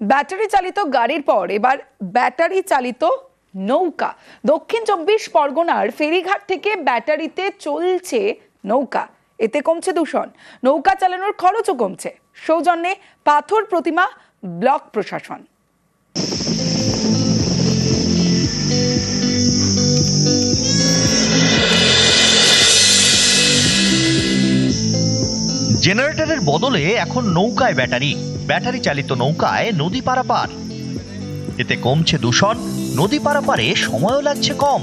Battery চালিত গাড়ির পর এবার ব্যাটারি চালিত নৌকা। দক্ষিণ চব্বিশ পরগনার ফেরিঘাট থেকে ব্যাটারিতে চলছে নৌকা। এতে কমছে দূষণ। নৌকা চালানোর খরচও কমছে। সৌজন্যে পাথর প্রতিমা, ব্লক প্রশাসন। জেনারেটরের বদলে এখন নৌকায় ব্যাটারি। ব্যাটারি চালিত নৌকায় নদী পারাপার। এতে কমছে দূষণ, নদী পারাপারে সময়ও লাগছে কম।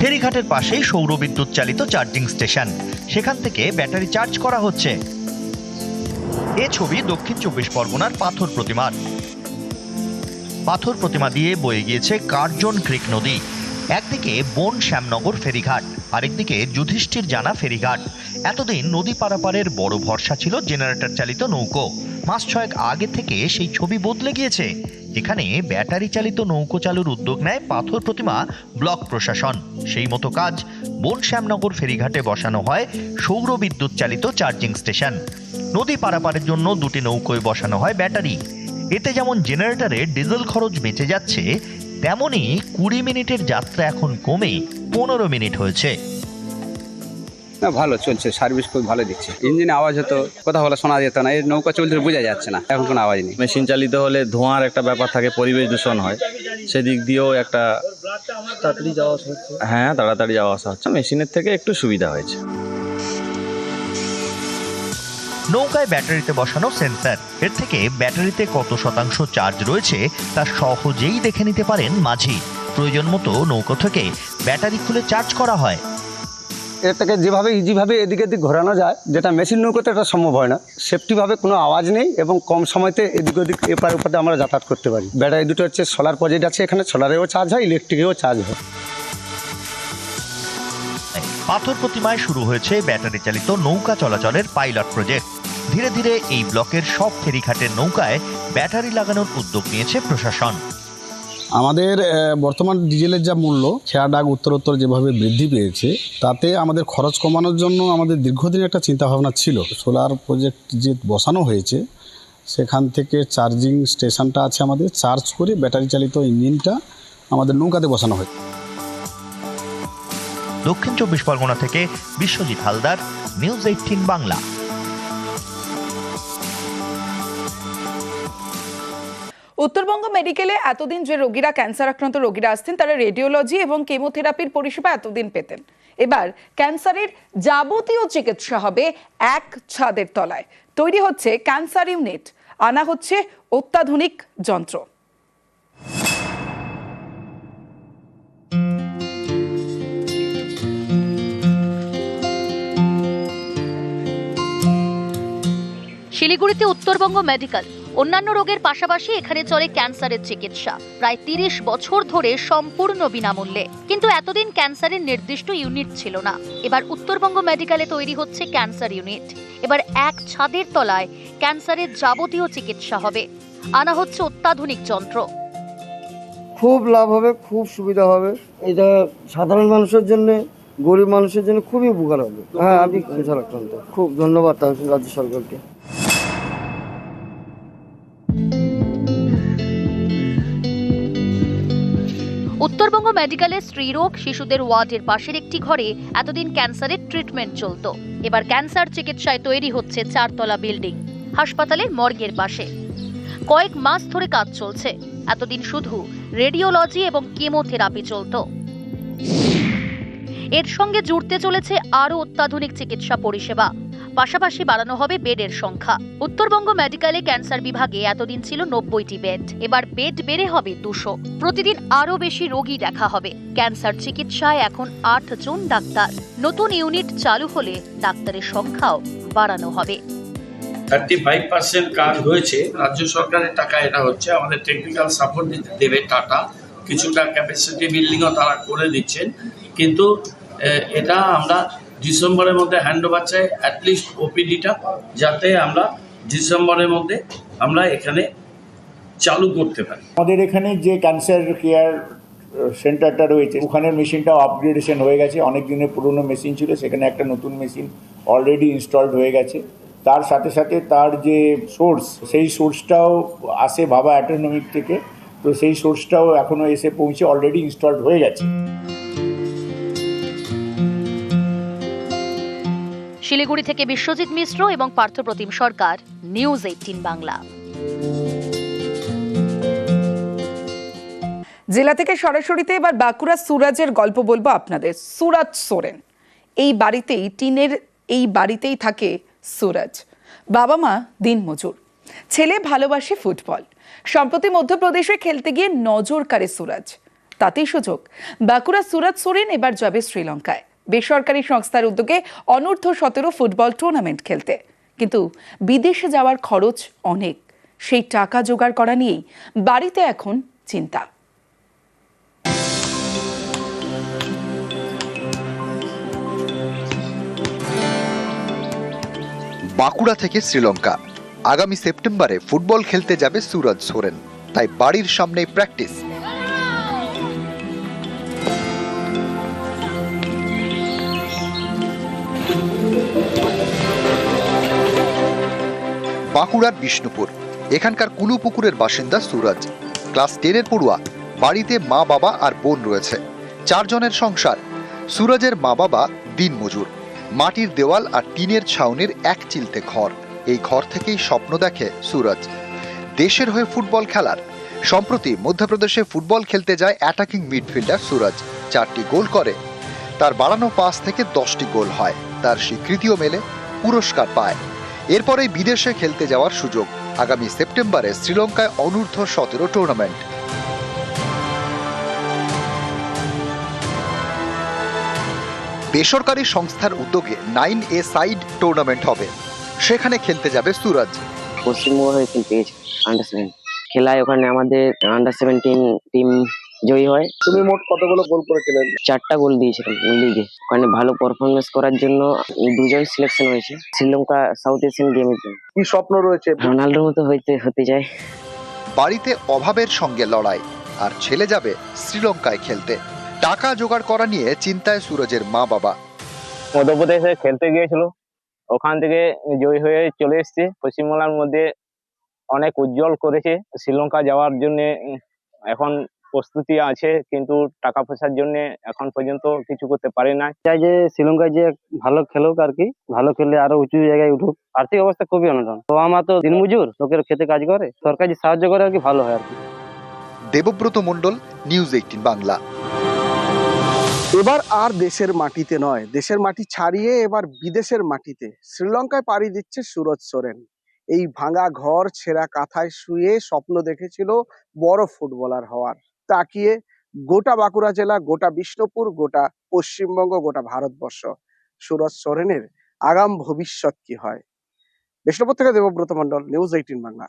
ফেরিঘাটের পাশেই সৌর বিদ্যুৎ চালিত চার্জিং স্টেশন। সেখান থেকে ব্যাটারি চার্জ করা হচ্ছে। এ ছবি দক্ষিণ চব্বিশ পরগনার পাথর প্রতিমার। পাথর প্রতিমা দিয়ে বয়ে গিয়েছে কার্জন ক্রিক নদী। একদিকে বন শ্যামনগর ফেরিঘাট। আরেকদিকে যুধিষ্ঠির জানা ফেরিঘাট। এতদিন নদী পারাপারের বড় ভরসা ছিল জেনারেটর চালিত নৌকো। মাস ছয়েক আগে থেকে সেই ছবি বদলে গিয়েছে। এখানে ব্যাটারি চালিত নৌকো চালুর উদ্যোগ নেয় পাথর প্রতিমা ব্লক প্রশাসন। সেই মতো কাজ বন শ্যামনগর ফেরিঘাটে বসানো হয় সৌর বিদ্যুৎ চালিত চার্জিং স্টেশন। নদী পারাপারের জন্য দুটি নৌকোয় বসানো হয় ব্যাটারি। এতে যেমন জেনারেটরে ডিজেল খরচ বেঁচে যাচ্ছে তেমনি কুড়ি মিনিটের যাত্রা এখন কমে পনেরো মিনিট হয়েছে। না ভালো চলছে সার্ভিস খুব ভালো দিচ্ছে। ইঞ্জিনে আওয়াজ হতো কথা বলা শোনা যেত না এই নৌকা চলছে বোঝা যাচ্ছে না এখন কোনো আওয়াজ নেই। মেশিন চালিত হলে ধোঁয়ার একটা ব্যাপার থাকে পরিবেশ দূষণ হয়। সেদিক দিয়েও একটা তাড়াতাড়ি যাওয়া আসা হচ্ছে। হ্যাঁ তাড়াতাড়ি যাওয়া আসা হচ্ছে। মেশিনের থেকে একটু সুবিধা হয়েছে। নৌকায় ব্যাটারিতে বসানো সেন্সার। এর থেকে ব্যাটারিতে কত শতাংশ চার্জ রয়েছে তা সহজেই দেখে নিতে পারেন মাঝি। প্রয়োজন মতো নৌকো থেকে ব্যাটারি খুলে চার্জ করা হয়। এটাকে যেভাবে ইজিভাবে এদিকে এদিক ঘোরানো যায় যেটা মেশিন নৌকোতে এটা সম্ভব হয় না। সেফটিভাবে কোনো আওয়াজ নেই এবং কম সময়তে এদিক ওদিক এপার ওপারে আমরা যাতায়াত করতে পারি। ব্যাটারি দুটো হচ্ছে সোলার প্রজেক্ট আছে এখানে সোলারেও চার্জ হয় ইলেকট্রিকেও চার্জ হয়। পাথর প্রতিমায় শুরু হয়েছে ব্যাটারি চালিত নৌকা চলাচলের পাইলট প্রজেক্ট ধীরে ধীরে এই ব্লকের সব ফেরিঘাটের নৌকায় ব্যাটারি লাগানোর উদ্যোগ নিয়েছে প্রশাসন। আমাদের বর্তমান ডিজেলের যা মূল্য খেয়া ডাক উত্তরোত্তর যেভাবে বৃদ্ধি পেয়েছে তাতে আমাদের খরচ কমানোর জন্য আমাদের দীর্ঘদিন একটা চিন্তাভাবনা ছিল। সোলার প্রজেক্ট যে বসানো হয়েছে সেখান থেকে চার্জিং স্টেশনটা আছে আমাদের চার্জ করে ব্যাটারি চালিত ইঞ্জিনটা আমাদের নৌকাতে বসানো হয়েছে দক্ষিণ চব্বিশ পরগনা থেকে বিশ্বজিৎ হালদার নিউজ এইটিন বাংলা। উত্তরবঙ্গ মেডিকেলে এতদিন যে রোগীরা ক্যান্সার আক্রান্ত রোগীরা আসতেন তারা রেডিওলজি এবং কেমোথেরাপির পরিষেবা এতদিন পেতেন। এবার ক্যান্সারের যাবতীয় চিকিৎসা হবে এক ছাদের তলায়। তৈরি হচ্ছে ক্যান্সার ইউনিট। আনা হচ্ছে অত্যাধুনিক যন্ত্র। শিলিগুড়িতে উত্তরবঙ্গ মেডিকেল। অন্যান্য রোগের পাশাপাশি এখানে চলে ক্যান্সারের চিকিৎসা। প্রায় তিরিশ বছর ধরে সম্পূর্ণ বিনামূল্যে। কিন্তু এতদিন ক্যান্সারের নির্দিষ্ট ইউনিট ছিল না। এবার উত্তরবঙ্গ মেডিকেলে তৈরি হচ্ছে ক্যান্সার ইউনিট। এবার এক ছাদের তলায় ক্যান্সারের যাবতীয় চিকিৎসা হবে। আনা হচ্ছে অত্যাধুনিক যন্ত্র। খুব লাভ হবে খুব সুবিধা হবে। এটা সাধারণ মানুষের জন্য গরিব মানুষের জন্য খুবই উপকার হবে। হ্যাঁ আমি ক্যান্সার আক্রান্ত খুব ধন্যবাদ রাজ্য সরকারকে। উত্তরবঙ্গ মেডিকেলে স্ত্রীরোগ শিশুদের ওয়ার্ডের পাশের একটি ঘরে এতদিন ক্যান্সারের ট্রিটমেন্ট চলত। এবার ক্যান্সার চিকিৎসায় তৈরি হচ্ছে চারতলা বিল্ডিং, হাসপাতালের মর্গের পাশে। কয়েক মাস ধরে কাজ চলছে। এতদিন শুধু রেডিওলজি এবং কেমোথেরাপি চলতো। এর সঙ্গে জুড়তে চলেছে আরও অত্যাধুনিক চিকিৎসা পরিষেবা। পাশাপাশি বাড়ানো হবে বেডের সংখ্যা। উত্তরবঙ্গ মেডিকেলে ক্যান্সার বিভাগে এতদিন ছিল নব্বইটি বেড, এবার বেড বেড়ে হবে দুশো। প্রতিদিন আরও বেশি রোগী দেখা হবে। ক্যান্সার চিকিৎসায় এখন আট জন ডাক্তার। নতুন ইউনিট চালু হলে ডাক্তারের সংখ্যাও বাড়ানো হবে। থার্টি ফাইভ পার্সেন্ট কাজ হয়েছে। রাজ্য সরকারের টাকা এটা হচ্ছে। আমাদের টেকনিক্যাল সাপোর্ট দেবে টাটা কিছুটা ক্যাপাসিটি বিল্ডিংও তারা করে দিচ্ছেন। কিন্তু এটা আমরা ডিসেম্বরের মধ্যে হ্যান্ড ওভার চাই অ্যাটলিস্ট ওপিডিটা যাতে আমরা ডিসেম্বরের মধ্যে আমরা এখানে চালু করতে পারি। আমাদের এখানে যে ক্যান্সার কেয়ার সেন্টারটা রয়েছে, ওখানের মেশিনটাও আপগ্রেডেশন হয়ে গেছে। অনেক দিনের পুরনো মেশিন ছিল, সেখানে একটা নতুন মেশিন অলরেডি ইনস্টলড হয়ে গেছে। তার সাথে সাথে তার যে সোর্স সেই সোর্সটাও আসে বাবা অ্যাটোনমিক থেকে, তো সেই সোর্সটাও এখনও এসে পৌঁছে অলরেডি ইনস্টলড হয়ে গেছে। শিলিগুড়ি থেকে বিশ্বজিৎ মিশ্র এবং পার্থপ্রতিম সরকার নিউজ এইটিন বাংলা। জেলা থেকে সরাসরিতে এবার বাঁকুড়া সুরাজের গল্প বলব আপনাদের। সুরাজ সোরেন। এই বাড়িতেই, টিনের এই বাড়িতেই থাকে সুরাজ। বাবা মা দিনমজুর। ছেলে ভালোবাসে ফুটবল। সম্প্রতি মধ্যপ্রদেশে খেলতে গিয়ে নজর কাড়ে সুরাজ। তাতেই সুযোগ। বাঁকুড়া সুরাজ সোরেন এবার যাবে শ্রীলঙ্কায়। বেসরকারি সংস্থার উদ্যোগে অনূর্ধ্ব সতেরো ফুটবল টুর্নামেন্ট খেলতে। কিন্তু বিদেশে যাওয়ার খরচ অনেক। সেই টাকা জোগাড় করা নিয়েই বাড়িতে এখন চিন্তা। বাঁকুড়া থেকে শ্রীলঙ্কা। আগামী সেপ্টেম্বরে ফুটবল খেলতে যাবে সুরজ সোরেন। তাই বাড়ির সামনেই প্র্যাকটিস বাঁকুড়ার বিষ্ণুপুর। এখানকার কুলুপুকুরের বাসিন্দা সুরজ। ক্লাস টেনের পড়ুয়া, বাড়িতে মা, বাবা আর বোন রয়েছে। চারজনের সংসার। সুরজের মা, বাবা দিনমজুর মাটির দেওয়াল আর টিনের ছাউনির এক চিলতে ঘর। এই ঘর থেকেই স্বপ্ন দেখে সুরজ। দেশের হয়ে ফুটবল খেলার। সম্প্রতি মধ্যপ্রদেশে ফুটবল খেলতে যায় অ্যাটাকিং মিডফিল্ডার সুরজ। চারটি গোল করে। তার বাড়ানো পাস থেকে দশটি গোল হয়। তার স্বীকৃতিও মেলে, পুরস্কার পায়। এরপরেই বিদেশে খেলতে যাওয়ার সুযোগ। আগামী সেপ্টেম্বরে শ্রীলঙ্কায় অনূর্ধ্ব সতেরো টুর্নামেন্ট বেসরকারি সংস্থার উদ্যোগে নাইন এ সাইড টুর্নামেন্ট হবে। সেখানে খেলতে যাবে সুরাজ। পশ্চিমবঙ্গ হয়ে খেলতে গেছি আন্ডার সেভেন খেলায় ওখানে আমাদের আন্ডার সেভেন্টিন টিম জয়ী হয়। তুমি মোট কতগুলো গোল করেছিলে? চারটা গোল দিয়েছিলাম লিগে ওখানে ভালো পারফরমেন্স করার জন্য দুজন সিলেকশন হয়েছে। শ্রীলঙ্কা সাউথ এশিয়ান গেমের জন্য কি স্বপ্ন রয়েছে? রোনাল্ডোর মতো হইতে হতে যায়। বাড়িতে অভাবের সঙ্গে লড়াই আর ছেলে যাবে শ্রীলঙ্কায় খেলতে। টাকা জোগাড় করা নিয়ে চিন্তায় সুরজের মা বাবা মধ্যপ্রদেশে খেলতে গিয়েছিল। ওখান থেকে জয়ী হয়ে চলে এসেছে। পশ্চিমবাংলার মধ্যে অনেক উজ্জ্বল করেছে। শ্রীলঙ্কা যাওয়ার জন্য এখন প্রস্তুতি আছে কিন্তু টাকা পয়সার জন্য এখন পর্যন্ত কিছু করতে পারে না চাই যে শ্রীলঙ্কায় যে ভালো খেলুক আর কি ভালো খেললে আরও উঁচু জায়গায় উঠুক। আর্থিক অবস্থা খুবই অনটন। তো আমার তো দিনমজুর লোকের খেতে কাজ করে সরকার যে সাহায্য করে আর কি ভালো হয় আর কি। Debabrata Mondal news eighteen Bangla. এবার আর দেশের মাটিতে নয় দেশের মাটি ছাড়িয়ে এবার বিদেশের মাটিতে। শ্রীলঙ্কায় পাড়ি দিচ্ছে সুরজ সোরেন। এই ভাঙা ঘর ছেঁড়া কাঁথায় শুয়ে স্বপ্ন দেখেছিল বড় ফুটবলার হওয়ার। তাকিয়ে গোটা বাঁকুড়া জেলা, গোটা বিষ্ণুপুর, গোটা পশ্চিমবঙ্গ, গোটা ভারতবর্ষ। সুরজ সোরেনের আগাম ভবিষ্যৎ কি হয়? বিষ্ণুপুর থেকে দেবব্রত মন্ডল নিউজ এইটিন বাংলা